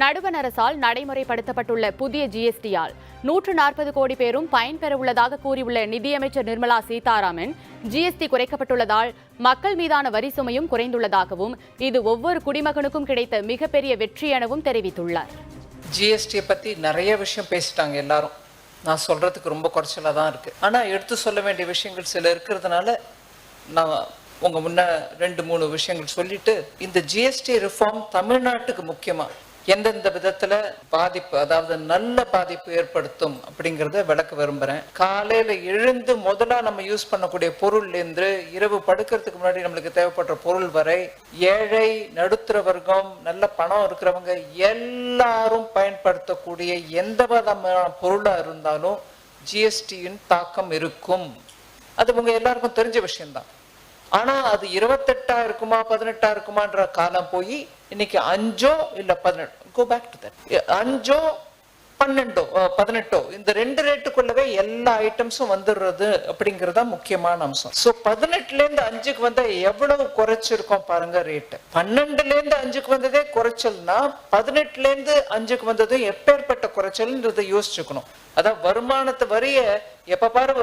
நடுவண் அரசால் நடைமுறைப்படுத்தப்பட்டுள்ள புதிய ஜிஎஸ்டியால் நூற்று நாற்பது கோடி பேரும் பயன்பெறவுள்ளதாக கூறியுள்ள நிதியமைச்சர் நிர்மலா சீதாராமன் ஜிஎஸ்டி குறைக்கப்பட்டுள்ளதால் மக்கள் மீதான வரி சுமையும் குறைந்துள்ளதாகவும் இது ஒவ்வொரு குடிமகனுக்கும் கிடைத்த மிகப்பெரிய வெற்றி எனவும் தெரிவித்துள்ளார். ஜிஎஸ்டியை பற்றி நிறைய விஷயம் பேசிட்டாங்க எல்லாரும். நான் சொல்கிறதுக்கு ரொம்ப குறைச்சலாக தான் இருக்குது ஆனால் எடுத்து சொல்ல வேண்டிய விஷயங்கள் சில இருக்கிறதுனால நான் உங்கள் முன்ன ரெண்டு மூணு விஷயங்கள் சொல்லிட்டு இந்த ஜிஎஸ்டி ரிஃபார்ம் தமிழ்நாட்டுக்கு முக்கியமாக எந்தெந்த விதத்தில் பாதிப்பு அதாவது நல்ல பாதிப்பு ஏற்படுத்தும் அப்படிங்கிறத விளக்க விரும்புகிறேன் காலையில் எழுந்து முதலா நம்ம யூஸ் பண்ணக்கூடிய பொருள்லேருந்து இரவு படுக்கிறதுக்கு முன்னாடி நம்மளுக்கு தேவைப்படுற பொருள் வரை ஏழை நடுத்தர வர்க்கம் நல்ல பணம் இருக்கிறவங்க எல்லாரும் பயன்படுத்தக்கூடிய எந்த விதமான பொருளாக இருந்தாலும் ஜிஎஸ்டியின் தாக்கம் இருக்கும். அது உங்க எல்லாருக்கும் தெரிஞ்ச விஷயம்தான். ஆனா அது இருபத்தெட்டா இருக்குமா பதினெட்டா இருக்குமான்ற காலம் போய் இன்னைக்கு அஞ்சோ இல்ல பதினெட்டு கோ பேக் டு தட் அஞ்சோ பன்னெண்டோ பதினெட்டோ இந்த ரெண்டு ரேட்டுக்குள்ளவே எல்லா ஐட்டம்ஸும் வந்துடுறது அப்படிங்கறதா முக்கியமான அம்சம். சோ பதினெட்டுல இருந்து அஞ்சுக்கு வந்தா எவ்வளவு குறைச்சிருக்கோம் பாருங்க ரேட்டு பன்னெண்டுல இருந்து அஞ்சுக்கு வந்ததே குறைச்சல்னா பதினெட்டுல இருந்து அஞ்சுக்கு வந்ததும் எப்பேற்பட்ட குறைச்சல்ன்றதை யோசிச்சுக்கணும். அதான் வருமானத்து வரிய எப்ப பாரு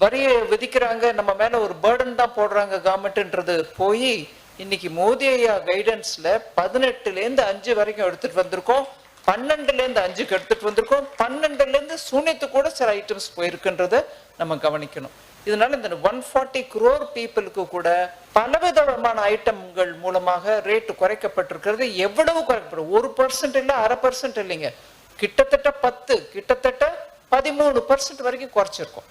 வரியை விதிக்கிறாங்க நம்ம மேல ஒரு பேர்டன் தான் போடுறாங்க கவர்மெண்ட்ன்றது போய் இன்னைக்கு மோதி ஐயா கைடன்ஸ்ல பதினெட்டுல இருந்து அஞ்சு வரைக்கும் எடுத்துட்டு வந்திருக்கோம். பன்னெண்டுல இருந்து அஞ்சுக்கு எடுத்துட்டு வந்திருக்கோம். பன்னெண்டுல இருந்து சூனியத்து கூட சில ஐட்டம்ஸ் போயிருக்குன்றத நம்ம கவனிக்கணும். இதனால இந்த ஒன் ஃபார்ட்டி குரோர் பீப்புளுக்கு கூட பலவிதமான ஐட்டம்கள் மூலமாக ரேட்டு குறைக்கப்பட்டிருக்கிறது. எவ்வளவு குறைக்கப்படும்? ஒரு பர்சன்ட் இல்லை அரை பர்சன்ட் இல்லைங்க. கிட்டத்தட்ட பத்து கிட்டத்தட்ட பதிமூணு பர்சன்ட் வரைக்கும் குறைச்சிருக்கோம்.